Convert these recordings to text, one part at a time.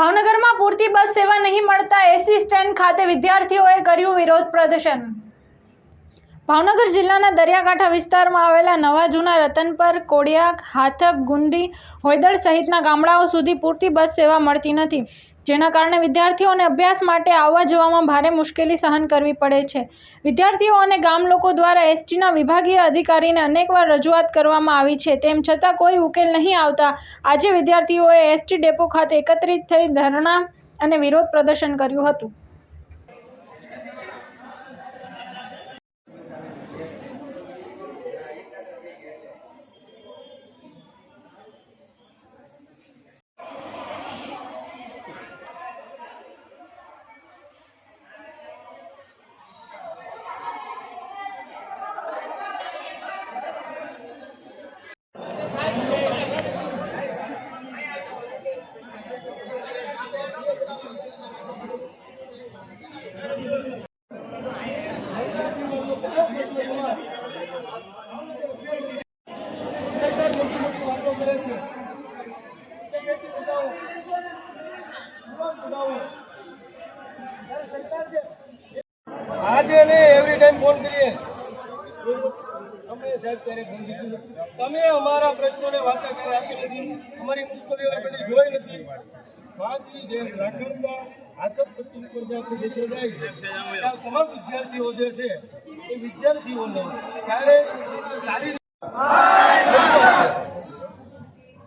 ભાવનગરમાં પૂરતી બસ સેવા નહીં મળતા એસી સ્ટેન્ડ ખાતે વિદ્યાર્થીઓએ કર્યું વિરોધ પ્રદર્શન. ભાવનગર જિલ્લાના દરિયાકાંઠા વિસ્તારમાં આવેલા નવા જૂના રતનપર કોડિયાક હાથપ ગુંદી હોયદળ સહિતના ગામડાઓ સુધી પૂરતી બસ સેવા મળતી નથી, જેના કારણે વિદ્યાર્થીઓને અભ્યાસ માટે આવવા જવામાં ભારે મુશ્કેલી સહન કરવી પડે છે. વિદ્યાર્થીઓ અને ગામ લોકો દ્વારા એસટીના વિભાગીય અધિકારીને અનેકવાર રજૂઆત કરવામાં આવી છે, તેમ છતાં કોઈ ઉકેલ નહીં આવતા આજે વિદ્યાર્થીઓએ એસટી ડેપો ખાતે એકત્રિત થઈ ધરણા અને વિરોધ પ્રદર્શન કર્યું હતું સરકાર મોટી મોટી વાતો કરે છે કે બેટી બચાવો યુવાન બચાવો ત્યારે સરકાર જે આજે ને એવરી ટાઈમ ફોન કરીએ અમે તમે અમારા પ્રશ્નોને વાચા કરી આપી નથી. અમારી મુશ્કેલીઓ બધી જોઈ નથી. માગી જેમ રાખણતા વિદ્યાર્થીઓ જે છે, એ વિદ્યાર્થીઓને ત્યારે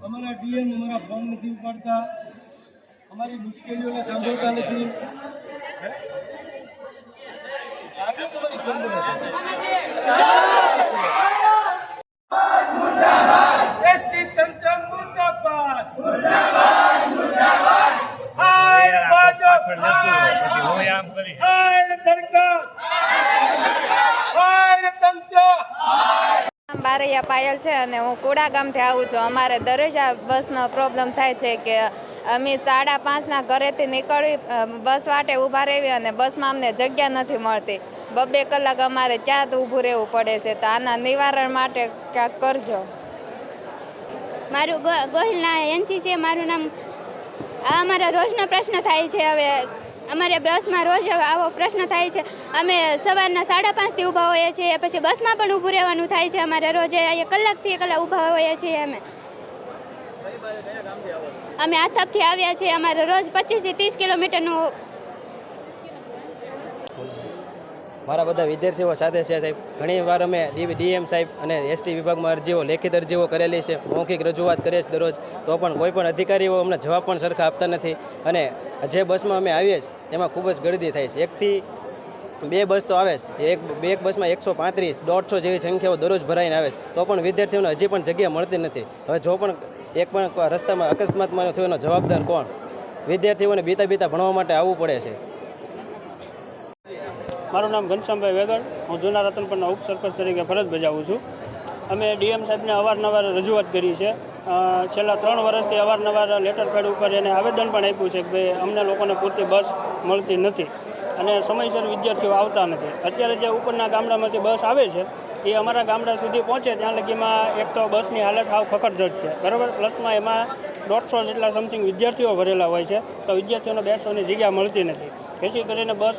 અમારા ડીએમ, અમારા ફોન નથી ઉપાડતા. અમારી મુશ્કેલીઓને સાંભળતા નથી આજે તમારી જન્મ એસટી તંત્ર મુર્દાબાદ હાય ભાજપ હાય હાય સરકાર. હાય તંત્ર. બારૈયા પાયલ છે અને હું કુડા ગામથી આવું છું. અમારે દરરોજ આ બસનો પ્રોબ્લેમ થાય છે કે અમે સાડા પાંચના ઘરેથી નીકળવી બસ વાટે ઊભા રહેવી અને બસમાં અમને જગ્યા નથી મળતી. બબે કલાક અમારે ત્યાં જ ઊભું રહેવું પડે છે. તો આના નિવારણ માટે ક્યાંક કરજો. મારું ગો- ગોહિલના એનસી છે. મારું નામ આ અમારા રોજનો પ્રશ્ન થાય છે. હવે અમારે બસમાં રોજ આવો પ્રશ્ન થાય છે. અમે સવારના સાડા પાંચથી ઊભા હોઈએ છીએ, પછી બસમાં પણ ઊભું રહેવાનું થાય છે અમારે રોજે અહીંયા કલાકથી કલાક ઊભા હોઈએ છીએ અમે. અમે આથપથી આવ્યા છીએ, અમારે રોજ પચીસથી ત્રીસ કિલોમીટરનું મારા બધા વિદ્યાર્થીઓ સાથે છે સાહેબ. ઘણી વાર અમે ડીએમ સાહેબ અને એસટી વિભાગમાં અરજીઓ, લેખિત અરજીઓ કરેલી છે. મૌખિક રજૂઆત કરીએ છીએ દરરોજ. તો પણ કોઈ પણ અધિકારીઓ અમને જવાબ પણ સરખા આપતા નથી. અને જે બસમાં અમે આવીએ છીએ, એમાં ખૂબ જ ગળદી થાય છે. એકથી બે બસ તો આવે છે. એક બે એક બસમાં એકસો પાંત્રીસ, દોઢસો જેવી સંખ્યાઓ દરરોજ ભરાઈને આવે છે. તો પણ વિદ્યાર્થીઓને હજી પણ જગ્યા મળતી નથી. હવે જો પણ એક પણ રસ્તામાં અકસ્માતમાં થયો એનો જવાબદાર કોણ? વિદ્યાર્થીઓને બીતા બીતા ભણવા માટે આવવું પડે છે. મારું નામ ઘનશ્યામભાઈ વેગડ હું જૂના રતનપુરના ઉપસરપંચ તરીકે ફરજ બજાવું છું. અમે ડીએમ સાહેબને અવારનવાર રજૂઆત કરી છે. છેલ્લા ત્રણ વર્ષથી અવારનવાર લેટર પેડ ઉપર એને આવેદન પણ આપ્યું છે કે ભાઈ, અમને લોકોને પૂરતી બસ મળતી નથી અને સમયસર વિદ્યાર્થીઓ આવતા નથી. અત્યારે જે ઉપરના ગામડામાંથી બસ આવે છે, એ અમારા ગામડા સુધી પહોંચે ત્યાં લગીમાં એક તો બસની હાલત હાવ ખખડધજ છે. બરાબર? પ્લસમાં એમાં દોઢસો જેટલા સમથિંગ વિદ્યાર્થીઓ ભરેલા હોય છે, તો વિદ્યાર્થીઓને બેસવાની જગ્યા મળતી નથી. જેથી કરીને બસ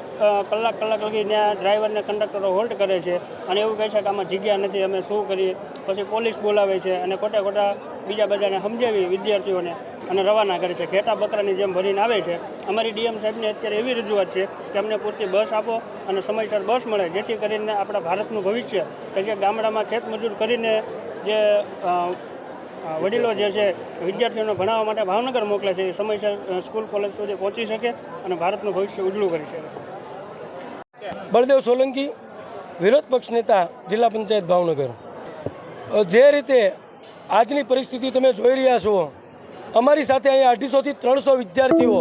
કલાક કલાક લગી ત્યાં ડ્રાઈવરને કંડક્ટરો હોલ્ટ કરે છે અને એવું કહે છે કે આમાં જગ્યા નથી, અમે શું કરીએ? પછી પોલીસ બોલાવે છે અને ખોટા ખોટા બીજા બધાને સમજાવી વિદ્યાર્થીઓને અને રવાના કરે છે. ઘેટા બકરાની જેમ ભરીને આવે છે. અમારી ડીએમ સાહેબની અત્યારે એવી રજૂઆત છે કે અમને પૂરતી બસ આપો અને સમયસર બસ મળે, જેથી કરીને આપણા ભારતનું ભવિષ્ય, કે જે ગામડામાં ખેતમજૂર કરીને જે વડીલો જે છે, વિદ્યાર્થીઓને ભણાવવા માટે ભાવનગર મોકલે છે. એ સમયસર સ્કૂલ, કોલેજ સુધી પહોંચી શકે અને ભારતનું ભવિષ્ય ઉજળું કરી શકે. બળદેવ સોલંકી, વિરોધ પક્ષ નેતા, જિલ્લા પંચાયત ભાવનગર. જે રીતે આજની પરિસ્થિતિ તમે જોઈ રહ્યા છો, અમારી સાથે અહીંયા અઢીસોથી ત્રણસો વિદ્યાર્થીઓ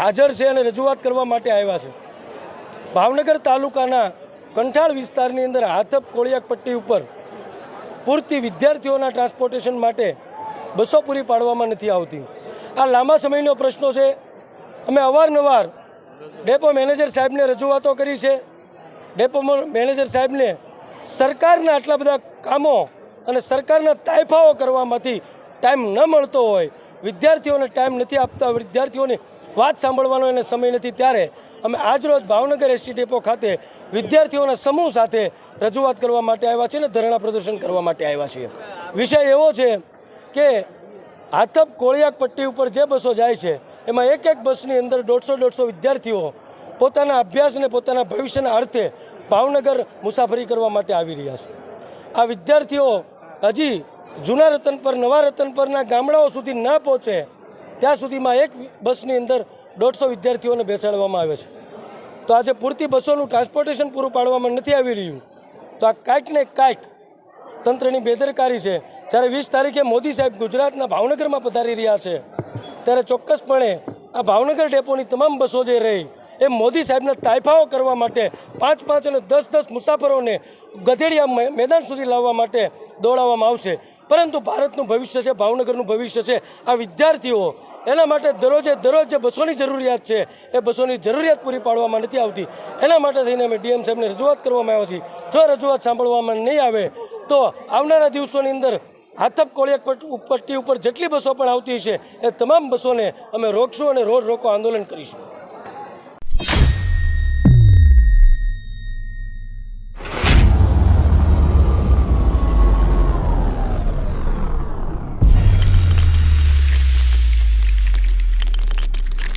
હાજર છે અને રજૂઆત કરવા માટે આવ્યા છે. ભાવનગર તાલુકાના કંઠાળ વિસ્તારની અંદર હાથપ કોળિયાક પટ્ટી ઉપર પૂરતી વિદ્યાર્થીઓના ટ્રાન્સપોર્ટેશન માટે બસો પૂરી પાડવામાં નથી આવતી. આ લાંબા સમયનો પ્રશ્નો છે. અમે અવારનવાર ડેપો મેનેજર સાહેબને રજૂઆતો કરી છે. ડેપો મેનેજર સાહેબને સરકારના આટલા બધા કામો અને સરકારના તાયફાઓ કરવામાંથી ટાઈમ ન મળતો હોય, વિદ્યાર્થીઓને ટાઈમ નથી આપતા, વિદ્યાર્થીઓની વાત સાંભળવાનો એને સમય નથી. ત્યારે અમે આજરોજ ભાવનગર એસટી ડેપો ખાતે વિદ્યાર્થીઓના સમૂહ સાથે રજૂઆત કરવા માટે આવ્યા છીએ અને ધરણા પ્રદર્શન કરવા માટે આવ્યા છીએ. વિષય એવો છે કે હાથપ કોળિયાક પટ્ટી ઉપર જે બસો જાય છે, એમાં એક એક બસની અંદર દોઢસો દોઢસો વિદ્યાર્થીઓ પોતાના અભ્યાસ અને પોતાના ભવિષ્યના અર્થે ભાવનગર મુસાફરી કરવા માટે આવી રહ્યા છે. આ વિદ્યાર્થીઓ હજી જૂના રતન પર, નવા રતન પરના ગામડાઓ સુધી ન પહોંચે, ત્યાં સુધીમાં એક બસની અંદર દોઢસો વિદ્યાર્થીઓને બેસાડવામાં આવે છે. તો આજે પૂરતી બસોનું ટ્રાન્સપોર્ટેશન પૂરું પાડવામાં નથી આવી રહ્યું. તો આ કાંઈક ને કાંઈક તંત્રની બેદરકારી છે. જ્યારે વીસ તારીખે મોદી સાહેબ ગુજરાતના ભાવનગરમાં પધારી રહ્યા છે, ત્યારે ચોક્કસપણે આ ભાવનગર ડેપોની તમામ બસો જે રહી, એ મોદી સાહેબના તાયફાઓ કરવા માટે પાંચ પાંચ અને દસ દસ મુસાફરોને ગધેડિયા મેદાન સુધી લાવવા માટે દોડાવવામાં આવશે. પરંતુ ભારતનું ભવિષ્ય છે, ભાવનગરનું ભવિષ્ય છે, આ વિદ્યાર્થીઓ એના માટે દરરોજે દરરોજ જે બસોની જરૂરિયાત છે, એ બસોની જરૂરિયાત પૂરી પાડવામાં નથી આવતી. એના માટે થઈને અમે ડીએમ સાહેબને રજૂઆત કરવામાં આવે છે. જો રજૂઆત સાંભળવામાં નહીં આવે, તો આવનારા દિવસોની અંદર હાથપ કોળિયા પટ- પટ્ટી ઉપર જેટલી બસો પણ આવતી છે એ તમામ બસોને અમે રોકશું અને રોડ રોકો આંદોલન કરીશું.